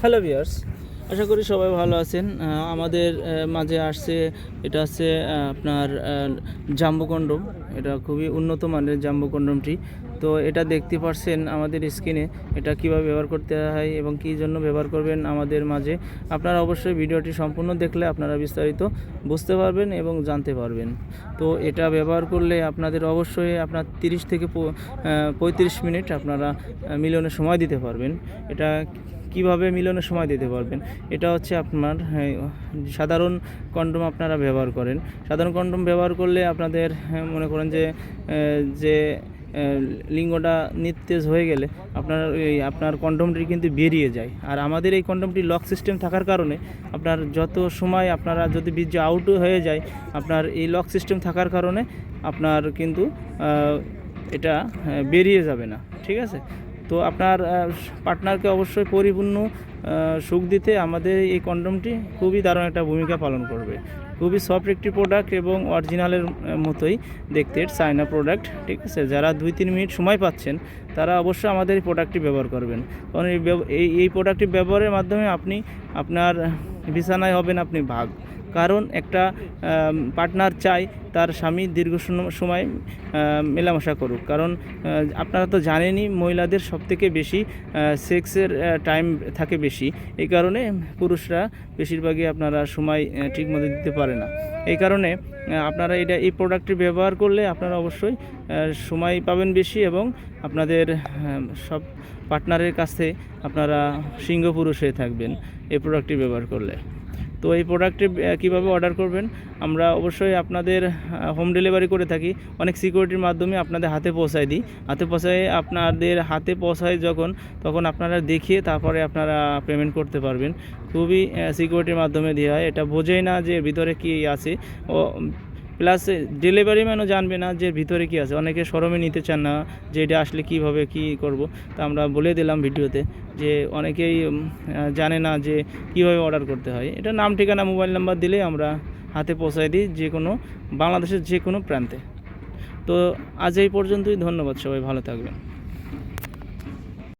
Hello viewers আশা করি সবাই ভালো আছেন। আমাদের মাঝে আসছে এটা আহ, আপনার জাম্বো কন্ডম এটা খুবই উন্নত মানের জাম্বো কন্ডমটি তো এটা দেখতে পারছেন আমাদের স্ক্রিনে এটা কীভাবে ব্যবহার করতে হয় এবং কী জন্য ব্যবহার করবেন আমাদের মাঝে। আপনারা অবশ্যই ভিডিওটি সম্পূর্ণ দেখলে আপনারা বিস্তারিত বুঝতে পারবেন এবং জানতে পারবেন। তো এটা ব্যবহার করলে আপনাদের অবশ্যই আপনার তিরিশ থেকে পঁয়ত্রিশ মিনিট আপনারা মিলনের সময় দিতে পারবেন। এটা কীভাবে মিলনের সময় দিতে পারবেন? এটা হচ্ছে আপনার হ্যাঁ, সাধারণ কন্ডম আপনারা ব্যবহার করেন। সাধারণ কন্ডম ব্যবহার করলে আপনাদের হ্যাঁ, মনে করেন যে যে লিঙ্গটা নিস্তেজ হয়ে গেলে আপনার এই আপনার কন্ডমটি কিন্তু বেরিয়ে যায়। আর আমাদের এই কন্ডমটি লক সিস্টেম থাকার কারণে আপনার যত সময় আপনারা যদি বীর্য আউট হয়ে যায় আপনার এই লক সিস্টেম থাকার কারণে আপনার কিন্তু এটা আহ, বেরিয়ে যাবে না। ঠিক আছে? তো আপনার পার্টনারকে অবশ্যই পরিপূর্ণ সুখ দিতে আমাদের এই কন্ডমটি খুবই দারুণ একটা ভূমিকা পালন করবে। খুবই সফট একটি প্রোডাক্ট এবং অরিজিনালের মতোই দেখতে চায়না প্রোডাক্ট ঠিক আছে? যারা দুই তিন মিনিট সময় পাচ্ছেন, তারা অবশ্যই আমাদের এই প্রোডাক্টটি ব্যবহার করবেন। কারণ এই এই প্রোডাক্টটি ব্যবহারের মাধ্যমে আপনি আপনার বিছানায় হবেন আপনি ভাগ। কারণ একটা পার্টনার চাই তার স্বামী দীর্ঘ সময় মেলামেশা করুক। কারণ আপনারা তো জানেনই মহিলাদের সবথেকে বেশি সেক্সের টাইম থাকে বেশি। এই কারণে পুরুষরা বেশিরভাগই আপনারা সময় আহ, ঠিকমতো দিতে পারে না। এই কারণে আপনারা এটা এই প্রোডাক্টটি ব্যবহার করলে আপনারা অবশ্যই সময় পাবেন বেশি এবং আপনাদের সব পার্টনারের কাছে আপনারা সিংহ পুরুষ হয়ে থাকবেন এই প্রোডাক্টটি ব্যবহার করলে। তো এই প্রোডাক্টটি কীভাবে অর্ডার করবেন? আমরা অবশ্যই আপনাদের হোম ডেলিভারি করে থাকি। অনেক সিকিউরিটির মাধ্যমে আপনাদের হাতে পৌঁছায় দিই। হাতে পৌঁছায় আপনাদের হাতে পৌঁছায় যখন, তখন আপনারা দেখিয়ে তারপরে আপনারা পেমেন্ট করতে পারবেন। খুবই সিকিউরিটির মাধ্যমে দেওয়া হয়। এটা বোঝেই না যে ভিতরে কী আছে। ও প্লাস ডেলিভারি ম্যানও জানবে না যে ভিতরে কি আছে। অনেকে সরমে নিতে চান না যে এটা আসলে কীভাবে কি করব। তা আমরা বলে দিলাম ভিডিওতে যে অনেকেই জানে না যে কীভাবে অর্ডার করতে হয়। এটা নাম, ঠিকানা মোবাইল নাম্বার দিলে আমরা হাতে পৌঁছায় দিই যে কোনো, বাংলাদেশের যে কোনো প্রান্তে। তো আজ এই পর্যন্তই। ধন্যবাদ সবাই। ভালো থাকবেন।